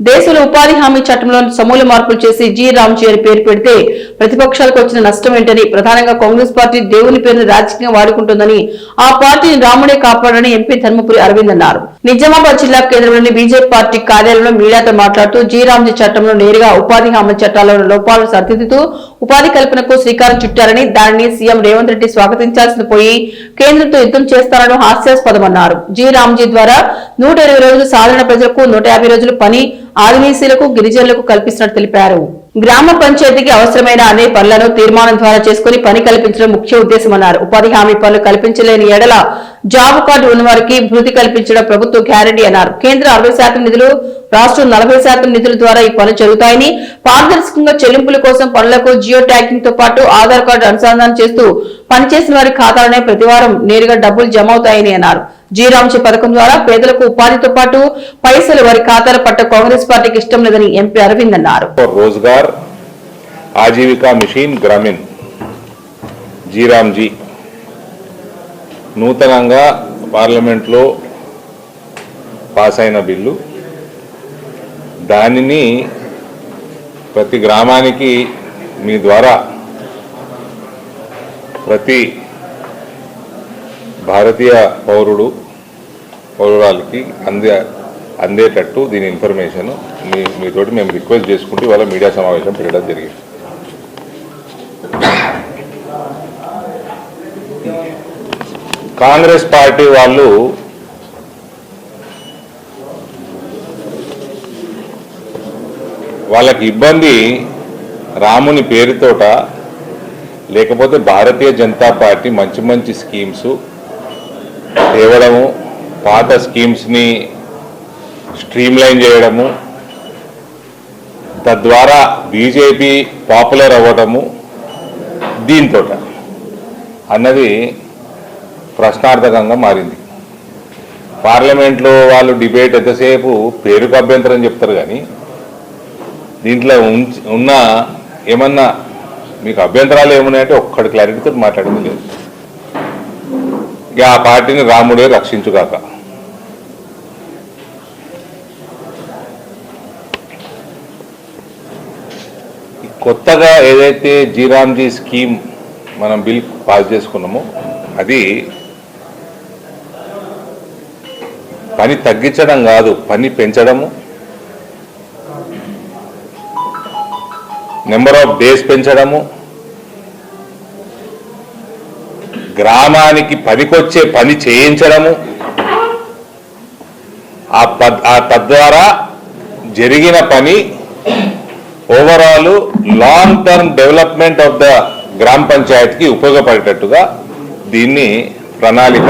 దేశంలో ఉపాధి హామీ చట్టంలో సమూల మార్పులు చేసి జి. రామ్జీ అని పేరు పెడితే ప్రతిపక్షాలకు వచ్చిన నష్టం ఏంటని ప్రధానంగా కాంగ్రెస్ పార్టీ దేవుని పేరును రాజకీయంగా వాడుకుంటుందని ఆ పార్టీని రాముడే కాపాడని ఎంపీ ధర్మపురి అరవింద్ అన్నారు. నిజామాబాద్ జిల్లా కేంద్రంలోని బీజేపీ పార్టీ కార్యాలయంలో మీడియాతో మాట్లాడుతూ జి. రామ్జీ చట్టంలో నేరుగా ఉపాధి హామీ చట్టాలలో లోపాలను సరిదిద్దుతూ ఉపాధి కల్పనకు శ్రీకారం చుట్టారని దానిని సీఎం రేవంత్ రెడ్డి స్వాగతించాల్సింది పోయి కేంద్రంతో యుద్ధం చేస్తారని హాస్యాస్పదమన్నారు. జి. రామ్జీ ద్వారా నూట ఇరవై రోజులు సాధారణ ప్రజలకు నూట యాభై రోజులు పని ఆదివాసీలకు గిరిజనులకు కల్పిస్తున్నట్టు తెలిపారు. గ్రామ పంచాయతీకి అవసరమైన అనే పనులను తీర్మానం ద్వారా చేసుకుని పని కల్పించడం ముఖ్య ఉద్దేశమన్నారు. ఉపాధి హామీ పనులు కల్పించలేని ఎడల జాబ్ కార్డు ఉన్నవారికి భృతి కల్పించడం ప్రభుత్వ గ్యారంటీ అన్నారు కేంద్ర అరవై శాతం నిధులు రాష్ట్రం నలభై శాతం నిధుల ద్వారా ఈ పనులు జరుగుతాయని పారదర్శకంగా చెల్లింపుల కోసం పనులకు జియో ట్యాగింగ్ తో పాటు ఆధార్ కార్డు అనుసంధానం చేస్తూ పనిచేసిన వారి ఖాతాలోనే ప్రతివారం నేరుగా డబ్బులు జమ అవుతాయని అన్నారు జీరాంశ పథకం ద్వారా పేదలకు ఉపాధితో పాటు పైసలు వారి ఖాతాల పట్ట కాంగ్రెస్ పార్టీకి ఇష్టం లేదని ఎంపీ అరవింద్ అన్నారు और रोजगार आजीविका మిషన్ గ్రామీణ్ జీరామ్జీ నూతనంగా పార్లమెంట్లో పాస్ అయిన బిల్లు. దానిని ప్రతి గ్రామానికి మీ ద్వారా ప్రతి భారతీయ పౌరుడు పౌరురాలకి అందే అందేటట్టు దీని ఇన్ఫర్మేషన్ మీ మీతోటి మేము రిక్వెస్ట్ చేసుకుంటూ ఇవాళ మీడియా సమావేశం పెట్టడం జరిగింది. కాంగ్రెస్ పార్టీ వాళ్ళు వాళ్ళకి ఇబ్బంది రాముని పేరుతోట లేకపోతే భారతీయ జనతా పార్టీ మంచి మంచి స్కీమ్స్ తేవడము పాత స్కీమ్స్ని స్ట్రీమ్లైన్ చేయడము తద్వారా బీజేపీ పాపులర్ అవ్వడము దీంతో అన్నది ప్రశ్నార్థకంగా మారింది. పార్లమెంట్లో వాళ్ళు డిబేట్ ఎంతసేపు పేరుకు అభ్యంతరం చెప్తారు కానీ దీంట్లో ఉంచ- ఉన్న ఏమన్నా మీకు అభ్యంతరాలు ఏమున్నాయంటే ఒక్కడి క్లారిటీతో మాట్లాడింది లేదు. ఇక ఆ పార్టీని రాముడే రక్షించుగాక. కొత్తగా ఏదైతే జీరామ్జీ స్కీమ్ మనం బిల్ పాస్ చేసుకున్నామో అది పని తగ్గించడం కాదు పని పెంచడము. నెంబర్ ఆఫ్ డేస్ పెంచడము. గ్రామానికి పనికొచ్చే పని చేయించడము. ఆ పద్ ఆ తద్వారా జరిగిన పని overall long term development of the గ్రామ పంచాయత్కి ఉపయోగపడేటట్టుగా దీన్ని ప్రణాళిక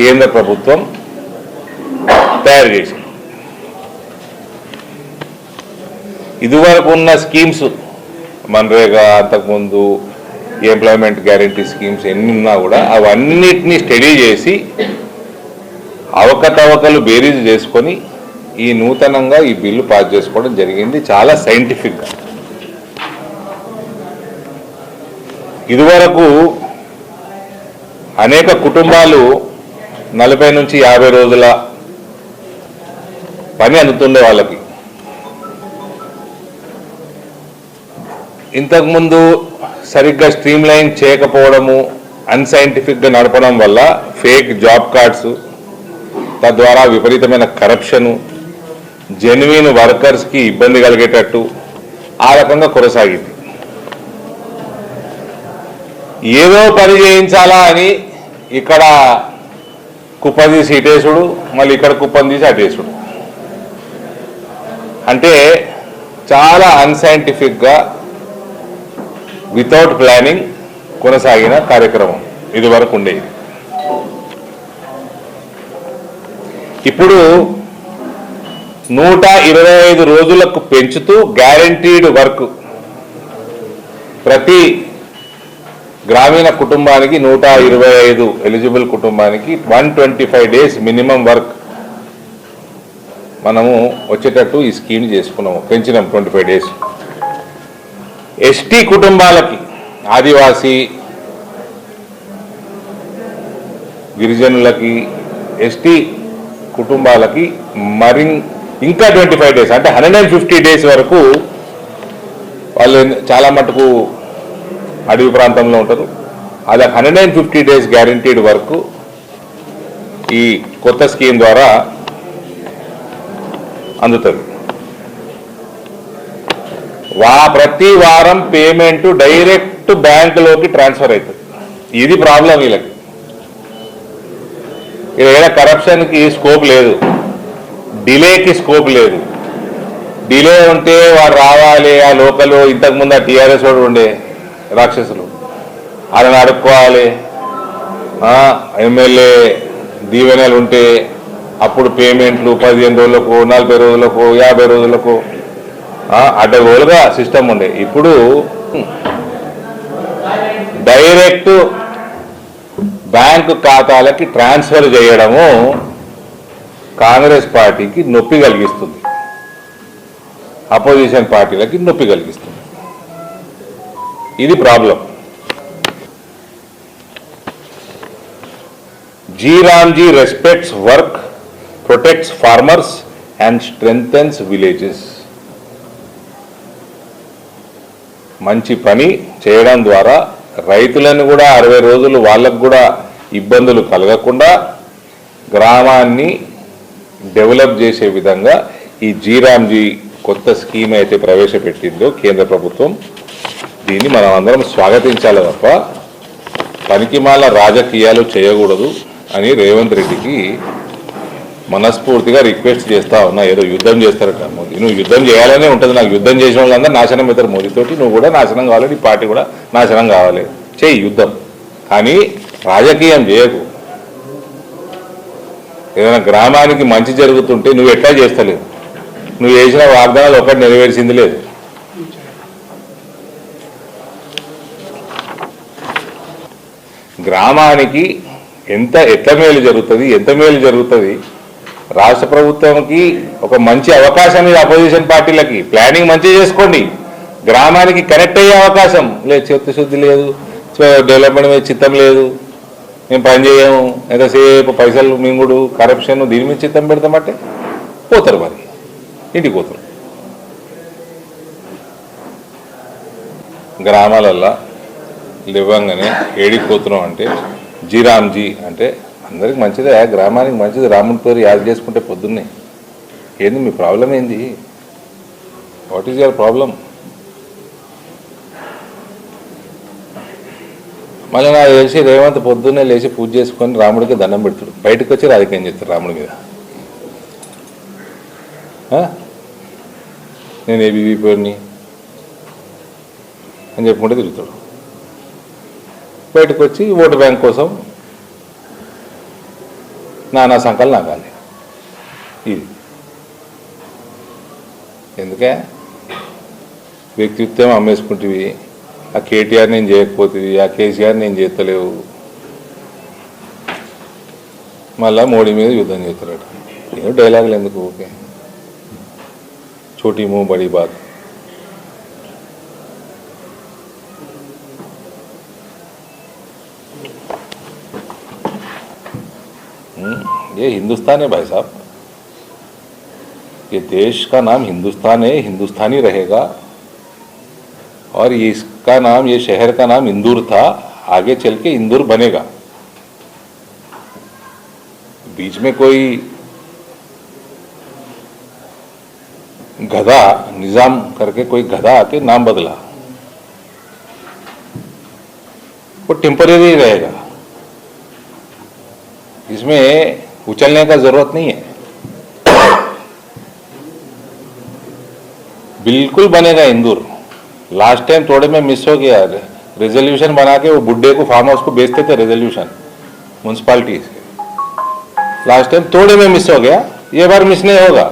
కేంద్ర ప్రభుత్వం తయారు చేసింది. ఇదివరకు ఉన్న స్కీమ్స్ మన్రేగా అంతకుముందు ఎంప్లాయ్మెంట్ గ్యారంటీ స్కీమ్స్ ఎన్ని ఉన్నా కూడా అవన్నిటినీ స్టడీ చేసి అవకతవకలు బేరీజ్ చేసుకొని ఈ నూతనంగా ఈ బిల్లు పాస్ చేసుకోవడం జరిగింది. చాలా సైంటిఫిక్గా. ఇదివరకు అనేక కుటుంబాలు నలభై నుంచి యాభై రోజుల పని అందుతుండే వాళ్ళకి. ఇంతకుముందు సరిగ్గా స్ట్రీమ్ లైన్ చేయకపోవడము అన్సైంటిఫిక్గా నడపడం వల్ల ఫేక్ జాబ్ కార్డ్స్ తద్వారా విపరీతమైన కరప్షను జెన్యున్ వర్కర్స్కి ఇబ్బంది కలిగేటట్టు ఆ రకంగా కొనసాగింది. ఏదో పని చేయించాలా అని ఇక్కడ కుప్ప తీసి ఇటేసుడు మళ్ళీ ఇక్కడ కుప్పం తీసి అటేసుడు. అంటే చాలా అన్సైంటిఫిక్గా వితౌట్ ప్లానింగ్ కొనసాగిన కార్యక్రమం ఇది వరకు ఉండేది. ఇప్పుడు నూట ఇరవై ఐదు రోజులకు పెంచుతూ గ్యారంటీడ్ వర్క్ ప్రతి గ్రామీణ కుటుంబానికి నూట ఇరవై ఐదు ఎలిజిబుల్ కుటుంబానికి one twenty five days minimum work మనము వచ్చేటట్టు ఈ స్కీమ్ చేసుకున్నాము పెంచినాం ట్వంటీ ఫైవ్ డేస్. ఎస్టీ కుటుంబాలకి ఆదివాసీ గిరిజనులకి ఎస్టీ కుటుంబాలకి మరి ఇంకా ట్వంటీ ఫైవ్ డేస్ అంటే హండ్రెడ్ అండ్ ఫిఫ్టీ డేస్ వరకు వాళ్ళు చాలా మటుకు అడవి ప్రాంతంలో ఉంటారు. అది hundred and fifty days guaranteed వరకు ఈ కొత్త స్కీమ్ ద్వారా అందుతుంది వా ప్రతి వారం పేమెంట్ డైరెక్ట్ బ్యాంకులోకి ట్రాన్స్ఫర్ అవుతుంది. ఇది ప్రాబ్లం వీళ్ళకి. ఇక్కడ కరప్షన్కి స్కోప్ లేదు. డిలేకి స్కోప్ లేదు. డిలే ఉంటే వాడు రావాలి ఆ లోకల్ ఇంతకుముందు ఆ టీఆర్ఎస్ వాడు ఉండే. రాక్షసులు. ఆయన అడుక్కోవాలి. ఎమ్మెల్యే దీవెనలు ఉంటే అప్పుడు పేమెంట్లు పదిహేను రోజులకు నలభై రోజులకు యాభై రోజులకు ఆ, అడ్డగోలుగా సిస్టమ్ ఉండే. ఇప్పుడు డైరెక్ట్ బ్యాంకు ఖాతాలకి ట్రాన్స్ఫర్ చేయడము కాంగ్రెస్ పార్టీకి నొప్పి కలిగిస్తుంది. అపోజిషన్ పార్టీలకి నొప్పి కలిగిస్తుంది. ఇది problem. G RAM G respects work protects farmers and strengthens villages మంచి పని చేయడం ద్వారా రైతులను కూడా అరవై రోజులు వాళ్ళకు కూడా ఇబ్బందులు కలగకుండా గ్రామాన్ని డెవలప్ చేసే విధంగా ఈ జీరామ్జీ కొత్త స్కీమ్ అయితే ప్రవేశపెట్టిందో కేంద్ర ప్రభుత్వం దీన్ని మనం అందరం స్వాగతించాలి తప్ప పనికిమాల రాజకీయాలు చేయకూడదు అని రేవంత్ రెడ్డికి మనస్ఫూర్తిగా రిక్వెస్ట్ చేస్తా ఉన్నా. ఏదో యుద్ధం చేస్తారట మోదీ. నువ్వు యుద్ధం చేయాలనే ఉంటుంది. నాకు యుద్ధం చేసిన వాళ్ళందరూ నాశనం అవుతారు మోదీతోటి. నువ్వు కూడా నాశనం కావాలి. నీ పార్టీ కూడా నాశనం కావాలి. చేయి యుద్ధం. కానీ రాజకీయం చేయకు. ఏదైనా గ్రామానికి మంచి జరుగుతుంటే నువ్వు ఎట్లా చేస్తలేవు? నువ్వు చేసిన వాగ్దానాలు ఒకటి నెరవేర్చింది లేదు. గ్రామానికి ఎంత ఎట్ల మేలు జరుగుతుంది ఎంత మేలు జరుగుతుంది రాష్ట్ర ప్రభుత్వంకి ఒక మంచి అవకాశం ఇది అపోజిషన్ పార్టీలకి ప్లానింగ్ మంచిగా చేసుకోండి. గ్రామానికి కనెక్ట్ అయ్యే అవకాశం లేదు చిత్తశుద్ధి లేదు డెవలప్మెంట్ మీద చిత్తం లేదు మేము పని చేయము ఎంతసేపు పైసలు మింగుడు కరప్షన్ దీని మీద చిత్తం పెడతామంటే పోతారు మరి ఇంటికి పోతారు. గ్రామాలల్లో లేవంగానే ఏడిపోతున్నాం అంటే జీరామ్జీ అంటే అందరికి మంచిదే గ్రామానికి మంచిది రాముడి పేరు యాద చేసుకుంటే పొద్దున్నే. ఏంది మీ ప్రాబ్లం ఏంది? వాట్ ఈజ్ యువర్ ప్రాబ్లం మళ్ళీ నాకు తెలిసి రేవంత్ పొద్దున్నే లేచి పూజ చేసుకొని రాముడికి దండం పెడుతాడు. బయటకు వచ్చి రాజకీయం చేస్తాడు రాముడి మీద. నేను ఏబీవీ పేరుని అని చెప్పుకుంటే తిరుగుతాడు. బయటకు వచ్చి ఓటు బ్యాంక్ కోసం నానా సంకలు నాగాలి. ఇది. ఎందుకే? వ్యక్తిత్వం అమ్మేసుకుంటేవి. ఆ కేటీఆర్ నేను చేయకపోతుంది ఆ కేసీఆర్ నేను చేస్తలేవు. మళ్ళా మోడీ మీద యుద్ధం చేస్తున్నాడు ఏదో డైలాగులు ఎందుకు? ఓకే. చోటీ మూ బడి బాగా ये हिंदुस्तान है भाई साहब। ये देश का नाम हिंदुस्तान है, हिंदुस्तानी रहेगा। और ये इसका नाम, ये शहर का नाम इंदौर था, आगे चल के इंदौर बनेगा। बीच में कोई गधा, निज़ाम करके कोई गधा आके नाम बदला। वो टेम्परेरी रहेगा। इसमें उछलने का ज़रूरत नहीं है। बिल्कुल बनेगा इंदूर। लास्ट टाइम थोड़े में मिस हो गया। रेजोल्यूशन बना के वो बुड्ढे को फार्म हाउस को बेचते थे रेजोल्यूशन म्यूनसिपालिटी लास्ट टाइम थोड़े में मिस हो गया। ये बार मिस नहीं होगा।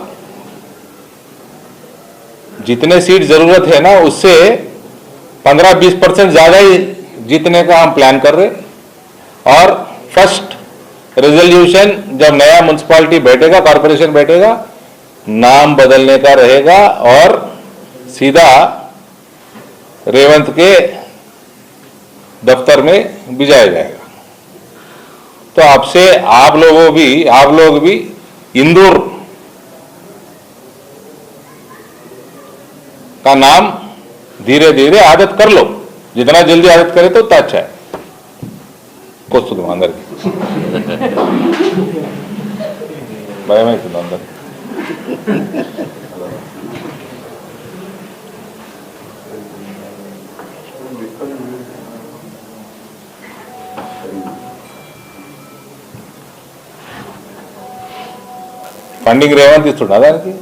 जितने सीट ज़रूरत है ना, उससे 15-20 परसेंट ज़्यादा ही जीतने का हम प्लान कर रहे और फ़र्स्ट रेजोल्यूशन जब नया म्यूनसिपालिटी बैठेगा कॉरपोरेशन बैठेगा, नाम बदलने का रहेगा और सीधा रेवंत के दफ्तर में भिजाया जाएगा। तो आपसे आप लोगों भी, आप लोग भी इंदौर का नाम धीरे धीरे आदत कर लो। जितना जल्दी आदत करे तो उतना अच्छा है। कौस्तुभ मांगर की। భయం అవుతుంది ఫండింగ్ రేవంత్ ఇస్తుండ దానికి?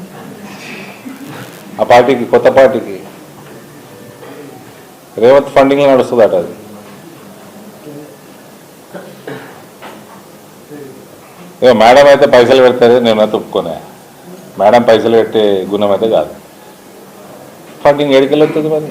ఆ పార్టీకి కొత్త పార్టీకి? రేవంత్ ఫండింగ్ నడుస్తుందట అది. ఇక మేడం అయితే పైసలు పెడతారు నేను ఒప్పుకోనే. మేడం పైసలు పెట్టే గుణం అయితే కాదు. ఫండింగ్ ఎడికెళ్ళి వస్తుంది మరి.